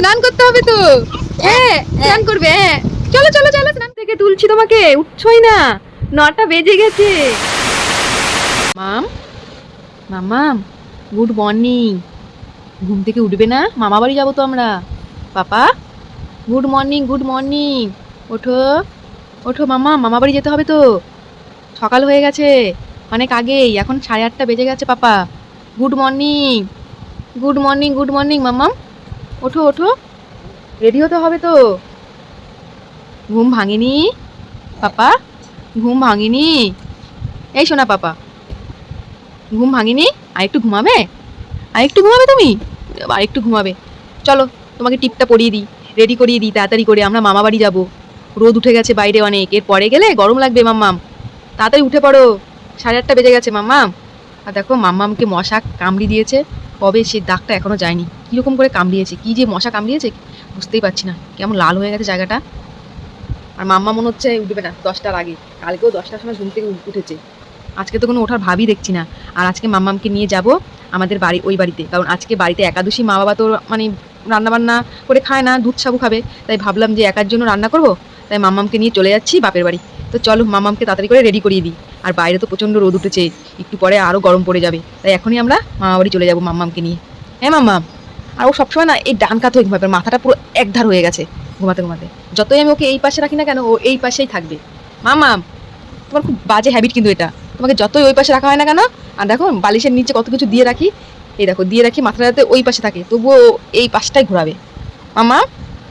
স্নান করতে হবে তো। হ্যাঁ স্নান করবে হ্যাঁ। চলো চলো চলো স্নান থেকে তুলছি তোমাকে। উঠছই না। নটা বেজে গেছে। মাম মামাম গুড মর্নিং। ঘুম থেকে উঠবে না? মামা বাড়ি যাব তো আমরা। পাপা গুড মর্নিং গুড মর্নিং। ওঠো ওঠো মামা মামা বাড়ি যেতে হবে তো। সকাল হয়ে গেছে অনেক আগেই। এখন সাড়ে আটটা বেজে গেছে পাপা। Good morning. Good morning good morning মাম্মাম ওঠো ওঠো। রেডি হতে হবে তো? ঘুম ভাঙেনি? পাপা, ঘুম ভাঙেনি? এই শোনা পাপা, ঘুম ভাঙেনি? আর একটু ঘুমাবে? আর একটু ঘুমাবে তুমি? আর একটু ঘুমাবে। চলো, তোমাকে টিপটা পরিয়ে দিই। রেডি করিয়ে দিই, তাড়াতাড়ি করে। আমরা মামা বাড়ি যাব। রোদ উঠে গেছে বাইরে অনেক। এর পরে গেলে গরম লাগবে, মাম্মাম। তাড়াতাড়ি উঠে পড়ো। সাড়ে আটটা বেজে গেছে, মাম্মাম। আর দেখো, মাম্মামকে মশা কামড়ি দিয়েছে। কবে সে দাগটা এখনও যায়নি? কীরকম করে কামড়িয়েছে? কী যে মশা কামড়িয়েছে? বুঝতেই পারছি না। কেমন লাল হয়ে গেছে জায়গাটা। আর মাম্মা মনে হচ্ছে উঠবে না, দশটার আগে। কালকেও দশটার সময় ঘুম থেকে উঠেছে। আজকে তো কোনো ওঠার ভাবই দেখছি না। আর আজকে মাম্মামকে নিয়ে যাব আমাদের বাড়ি, ওই বাড়িতে। কারণ আজকে বাড়িতে একাদশী মা বাবা তো মানে রান্না বান্না করে খায় না, দুধ সাবু খাবে। তাই ভাবলাম যে একার জন্য রান্না করব। তাই মাম্মামকে নিয়ে চলে যাচ্ছি বাপের বাড়ি। তো চলো মাম্মামকে তাড়াতাড়ি করে রেডি করিয়ে দিই। আর বাইরে তো প্রচণ্ড রোদ উঠেছে, একটু পরে আরও গরম পড়ে যাবে। তাই এখনই আমরা মামা বাড়ি চলে যাব মাম্মামকে নিয়ে। হ্যাঁ মাম্মাম? আর ও সবসময় না এই ডান কাত হয়ে ঘুমাবে মাথাটা পুরো একধার হয়ে গেছে ঘুমাতে ঘুমাতে। যতই আমি ওকে এই পাশে রাখি না কেন, ও এই পাশেই থাকবে। মামাম তোমার খুব বাজে হ্যাবিট কিন্তু এটা। তোমাকে যতই ওই পাশে রাখা হয় না কেন, আর দেখো বালিশের নিচে কত কিছু দিয়ে রাখি, এই দেখো, দিয়ে রাখি মাথাটা যাতে ওই পাশে থাকে, তবুও এই পাশটাই ঘোরাবে। মামা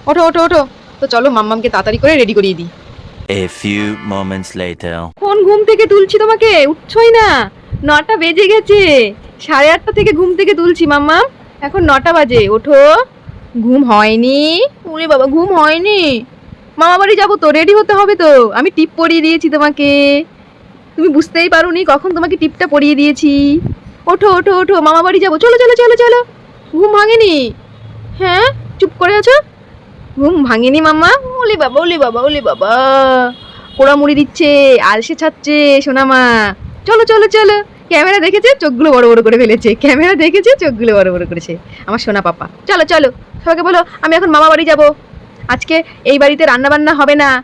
ওঠো ওঠো ওঠো। তো চলো মাম্মামকে তাড়াতাড়ি করে রেডি করিয়ে দিই। A few moments later. কোন ঘুম থেকে তুলছি তোমাকে? উঠছই না। নটা বেজে গেছে। সাড়ে আটটা থেকে ঘুম থেকে তুলছি, মাম্মা। এখন নটা বাজে। ওঠো। ঘুম হয়নি। ওরে বাবা, ঘুম হয়নি। মামা বাড়ি যাব তো রেডি হতে হবে তো। আমি টিপ পরিয়ে দিয়েছি তোমাকে। তুমি বুঝতেই পারোনি কখন তোমাকে টিপটা পরিয়ে দিয়েছি। ওঠো ওঠো ওঠো। মামা বাড়ি যাব। চলো চলো চলো চলো। ঘুম ভাঙেনি। হ্যাঁ? চুপ করে আছো? ঘুম ভাঙেনি মাম্মা ওলে বাবা ওলে বাবা ওলে বাবা। পোড়া মুড়ি দিচ্ছে, আলসে ছাড়ছে, সোনামা। চলো চলো চলো। ক্যামেরা দেখেছে, চোখগুলো বড় বড় করে ফেলেছে। ক্যামেরা দেখেছে, চোখগুলো বড় বড় করেছে। আমার সোনা পাপা। চলো চলো। সবাইকে বলো, আমি এখন মামা বাড়ি যাব। আজকে এই বাড়িতে রান্না বান্না হবে না।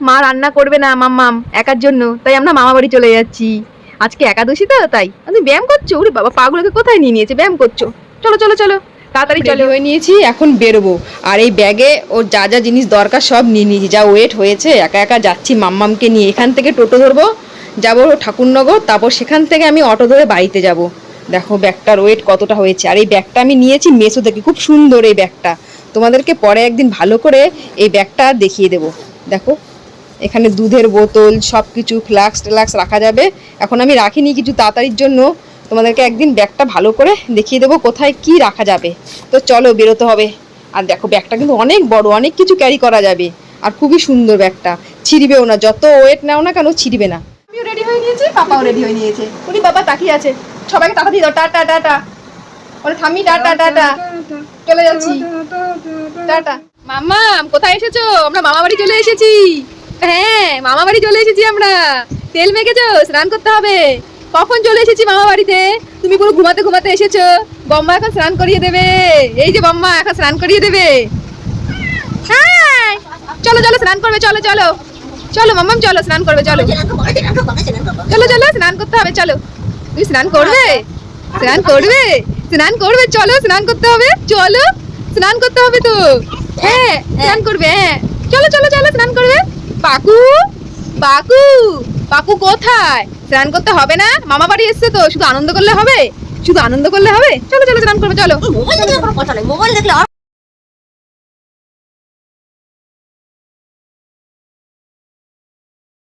মা রান্না করবে না, মাম্মাম, একার জন্য। তাই আমরা মামা বাড়ি চলে যাচ্ছি। আজকে একাদশী তো, তাই। তুমি ব্যায়াম করছ? ওরে বাবা, পাগুলোকে কোথায় নিয়ে নিয়েছে? ব্যায়াম করছ। চলো চলো চলো। তাড়াতাড়ি চলে। হয়ে নিয়েছি এখন বেরোবো। আর এই ব্যাগে ওর যা যা জিনিস দরকার সব নিয়ে নিয়েছি। যা ওয়েট হয়েছে একা একা যাচ্ছি মাম্মামকে নিয়ে এখান থেকে টোটো ধরবো যাব ঠাকুরনগর তারপর সেখান থেকে আমি অটো ধরে বাড়িতে যাব। দেখো ব্যাগটার ওয়েট কতটা হয়েছে। আর এই ব্যাগটা আমি নিয়েছি মেসো থেকে খুব সুন্দর এই ব্যাগটা। তোমাদেরকে পরে একদিন ভালো করে এই ব্যাগটা দেখিয়ে দেবো। দেখো এখানে দুধের বোতল সব কিছু ফ্লাক্স টেলাক্স রাখা যাবে। এখন আমি রাখিনি কিছু তাড়াতাড়ির জন্য। তোমাদেরকে একদিন ব্যাগটা ভালো করে দেখিয়ে দেবো কোথায় কি রাখা যাবে। তো চলো বেরোতে হবে। আর দেখো, ব্যাগটা কিন্তু অনেক বড়, অনেক কিছু ক্যারি করা যাবে। আর খুবই সুন্দর ব্যাগটা। ছিঁড়বেও না, যত ওয়েট নাও না কেন ছিঁড়বে না। আমিও রেডি হয়ে নিয়েছি, পাপাও রেডি হয়ে নিয়েছে। উনি বাবা তাকিয়ে আছে। সবাইকে টাটা দিয়ে দাও, টাটা টাটা। বলে, থামি, টাটা টাটা। চলে যাচ্ছি। টাটা। মামা, কোথায় এসেছ? আমরা মামা বাড়ি চলে এসেছি। হ্যাঁ মামা বাড়ি চলে এসেছি আমরা। তেল মেখেছো? স্নান করতে হবে। কখন চলে এসেছি মামা বাড়িতে? তুমি পুরো ঘুমাতে ঘুমাতে এসেছ? বম্মা এখন স্নান করিয়ে দেবে। এই যে বম্মা, এখন স্নান করিয়ে দেবে। হ্যাঁ চলো চলো, স্নান করবে, চলো চলো। চলো, মাম্মাম, চলো, স্নান করবে, চলো। চলো চলো, স্নান করতে হবে, চলো। তুমি স্নান করবে? স্নান করবে? স্নান করবে, চলো, স্নান করতে হবে, চলো। স্নান করতে হবে তো। হ্যাঁ স্নান করবে হ্যাঁ। চলো চলো চলো, স্নান করবে। পাকু পাকু পাকু কোথায়? স্নান করতে হবে না? মামা বাড়ি এসছে তো, শুধু আনন্দ করলে হবে? শুধু আনন্দ করলে হবে? চলো চলো, স্নান করবে, চলো। মোবাইল দেখলে